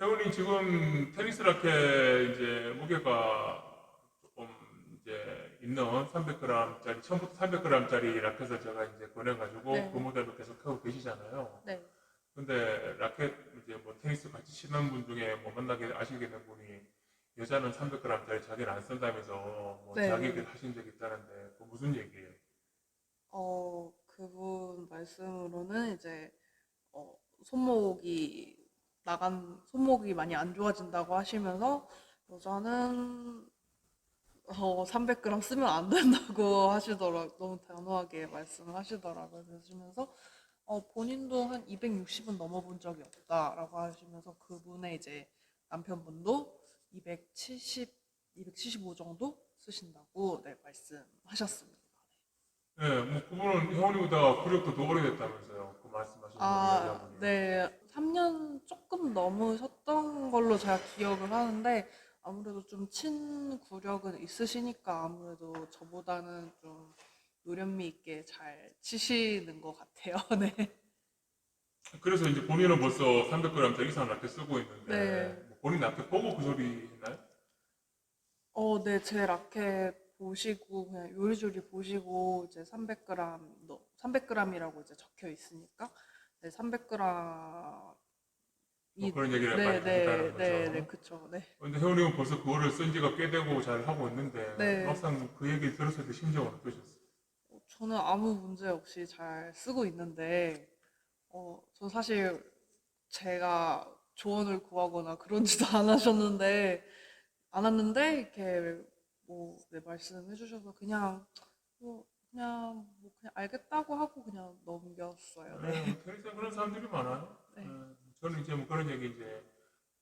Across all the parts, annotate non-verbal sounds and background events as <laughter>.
혜원이 지금 테니스 라켓 이제 무게가 조금 이제 있는 300g짜리 처음부터 300g짜리 라켓을 제가 이제 권해가지고 네. 그 모델로 계속 하고 계시잖아요. 네. 근데 라켓 이제 뭐 테니스 같이 치는 분 중에 뭐 만나게 아시게 된 분이 여자는 300g짜리 자기는 안 쓴다면서 뭐 네. 자기 얘기를 하신 적이 있다는데 그 무슨 얘기예요? 어, 그분 말씀으로는 이제 어, 손목이 나간 손목이 많이 안 좋아진다고 하시면서 여자는 어, 300g 쓰면 안 된다고 <laughs> 하시더라고요. 너무 단호하게 말씀하시더라고요. 그러시면서 어, 본인도 한 260은 넘어본 적이 없다라고 하시면서 그분의 이제 남편분도 270, 275 정도 쓰신다고 네, 말씀하셨습니다. 네, 뭐 그분은 혜원이보다 구력도 더 오래됐다면서요. 그 말씀하신 아, 여자분이. 네. 3년 조금 넘으셨던 걸로 제가 기억을 하는데 아무래도 좀 친구력은 있으시니까 아무래도 저보다는 좀 노련미 있게 잘 치시는 것 같아요. <laughs> 네. 그래서 이제 본인은 벌써 300g 이상 라켓 쓰고 있는데 네. 뭐 본인 라켓 보고 그 소리 했나요? 어, 네. 제 라켓 보시고 그냥 요리조리 보시고 이제 300g, 300g이라고 이제 적혀 있으니까 네, 300g 뭐 그런 얘기를 네, 많이 네, 네. 네, 그쵸. 네. 근데 혜원이는 벌써 그거를 쓴 지가 꽤 되고 잘 하고 있는데 네. 막상 그 얘기 들었을 때 심정은 어떠셨어요? 어, 저는 아무 문제 없이 잘 쓰고 있는데, 어, 전 사실 제가 조언을 구하거나 그런지도 <laughs> 안 하셨는데, 안 왔는데, 이렇게 뭐, 네, 말씀해 주셔서 그냥, 뭐, 그냥, 뭐, 그냥 알겠다고 하고 그냥 넘겼어요. 네. 네, 테니스에 그런 사람들이 많아요. 네. 네, 저는 이제 뭐 그런 얘기 이제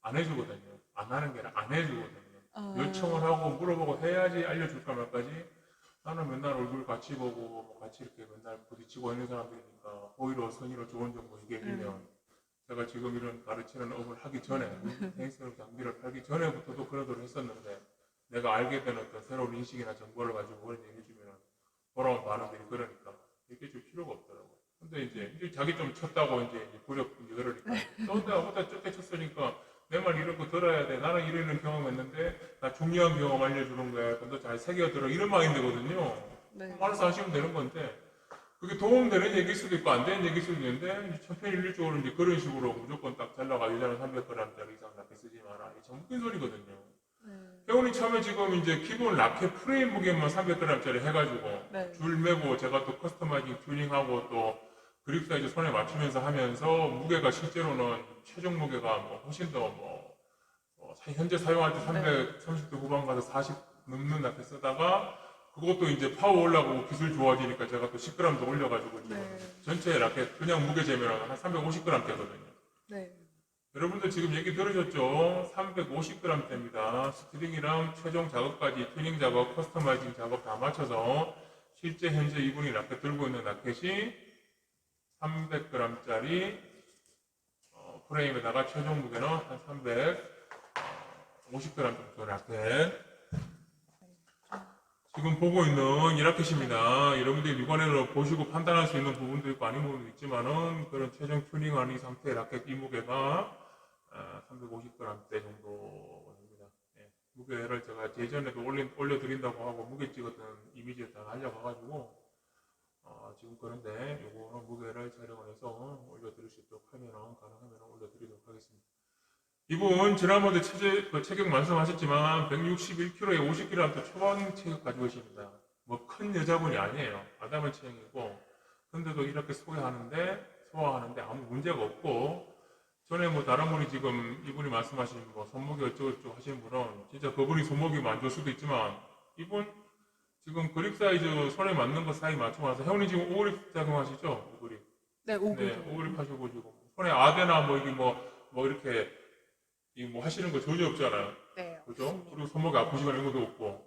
안 해주거든요. 안 하는 게 아니라 안 해주거든요. 아, 요청을 하고 물어보고 해야지 알려줄까 말까지 나는 맨날 얼굴 같이 보고 뭐 같이 이렇게 맨날 부딪히고 있는 사람들이니까 오히려 선의로 좋은 정보 얘기해주면 음. 제가 지금 이런 가르치는 업을 하기 전에 <laughs> 테니스 장비를 팔기 전에부터도 그러도록 했었는데 내가 알게 된 어떤 새로운 인식이나 정보를 가지고 그런 얘기해주면 돌아온 반응들이 그러니까 얘기해줄 필요가 없더라고요. 근데 이제, 자기 좀 쳤다고 이제 구력 이제 그러니까 너 내가 보다 적게 쳤으니까 내 말 이런 거 들어야 돼. 나는 이런 경험했는데 나 중요한 경험 알려주는 거야. 좀더잘 새겨들어. 이런 마인드거든요. 네. 알아서 하시면 되는 건데 그게 도움되는 얘기일 수도 있고 안 되는 얘기일 수도 있는데 천편일률적으로 이제 그런 식으로 무조건 딱 잘라가 여자는 300g짜리 이상 라켓 쓰지 마라. 참 웃긴 소리거든요. 네. 혜원이 처음에 지금 이제 기본 라켓 프레임 무게만 300g짜리 해가지고 네. 줄 매고 제가 또 커스터마이징 튜닝하고 또 그립 사이즈 손에 맞추면서 하면서 무게가 실제로는 최종 무게가 뭐 훨씬 더뭐 어, 사- 현재 사용할 때 330대 후반 가서 40 넘는 라켓 쓰다가 그것도 이제 파워 올라가고 기술 좋아지니까 제가 또 10g 더 올려가지고 지금 네. 전체 라켓 그냥 무게 재면 한 350g 되거든요. 네. 여러분들 지금 얘기 들으셨죠? 350g대입니다. 스트링이랑 최종 작업까지 튜닝 작업, 커스터마이징 작업 다 맞춰서 실제 현재 이분이 라켓 들고 있는 라켓이 300g짜리 어, 프레임에다가 최종 무게는 한 350g 정도 라켓. 지금 보고 있는 이 라켓입니다. 여러분들이 육안으로 보시고 판단할 수 있는 부분도 있고 아닌 부분도 있지만은 그런 최종 튜닝한 이 상태의 라켓 이 무게가 350g대 정도 됩니다. 예, 무게를 제가 예전에도 올린, 올려드린다고 하고 무게 찍었던 이미지를 다 날려가가지고 어, 지금 그런데 요거는 무게를 촬영을 해서 올려드릴 수 있도록 하면은 가능하면 올려드리도록 하겠습니다. 이분 지난번에 체제, 그 체격 말씀하셨지만 161kg에 50kg 초반 체격 가지고 계십니다. 뭐 큰 여자분이 아니에요. 아담한 체형이고 근데도 이렇게 소개하는데 소화하는데 아무 문제가 없고 전에 뭐 다른 분이 지금 이분이 말씀하신 뭐 손목이 어쩌고저쩌고 하시는 분은 진짜 그분이 손목이 안 좋을 수도 있지만 이분 지금 그립 사이즈 손에 맞는 거 사이 맞춰서 형님 지금 오그립 작용하시죠? 오그립. 네, 오글. 네, 오그립 하시고 지금 손에 아대나 뭐 이게 뭐, 뭐 이렇게 이뭐 하시는 거 전혀 없잖아요. 네. 그죠? 그리고 손목이 아프시거나 이런 것도 없고.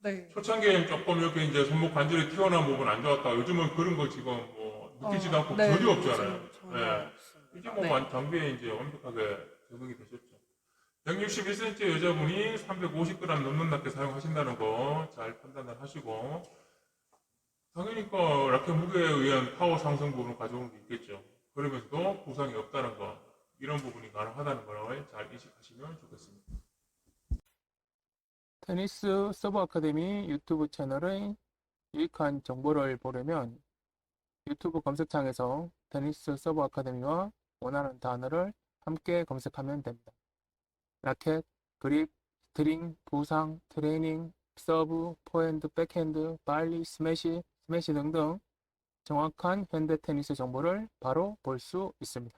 네. 초창기에는 조금 이렇게 이제 손목 관절이 튀어나온 부분 안 좋았다. 요즘은 그런 거 지금 뭐 느끼지도 어, 않고 네, 전혀 없잖아요. 전혀 네. 이제 뭐 네. 완- 장비에 이제 완벽하게 적응이 되셨죠. 161cm 여자분이 350g 넘는 라켓 사용하신다는 거 잘 판단을 하시고 당연히 그 라켓 무게에 의한 파워 상승 부분을 가져오는 게 있겠죠. 그러면서도 부상이 없다는 거 이런 부분이 가능하다는 걸 잘 인식하시면 좋겠습니다. 테니스 서브 아카데미 유튜브 채널의 유익한 정보를 보려면 유튜브 검색창에서 테니스 서브 아카데미와 원하는 단어를 함께 검색하면 됩니다. 라켓, 그립, 스트링, 부상, 트레이닝, 서브, 포핸드, 백핸드, 발리, 스매시, 스매시 등등 정확한 현대 테니스 정보를 바로 볼 수 있습니다.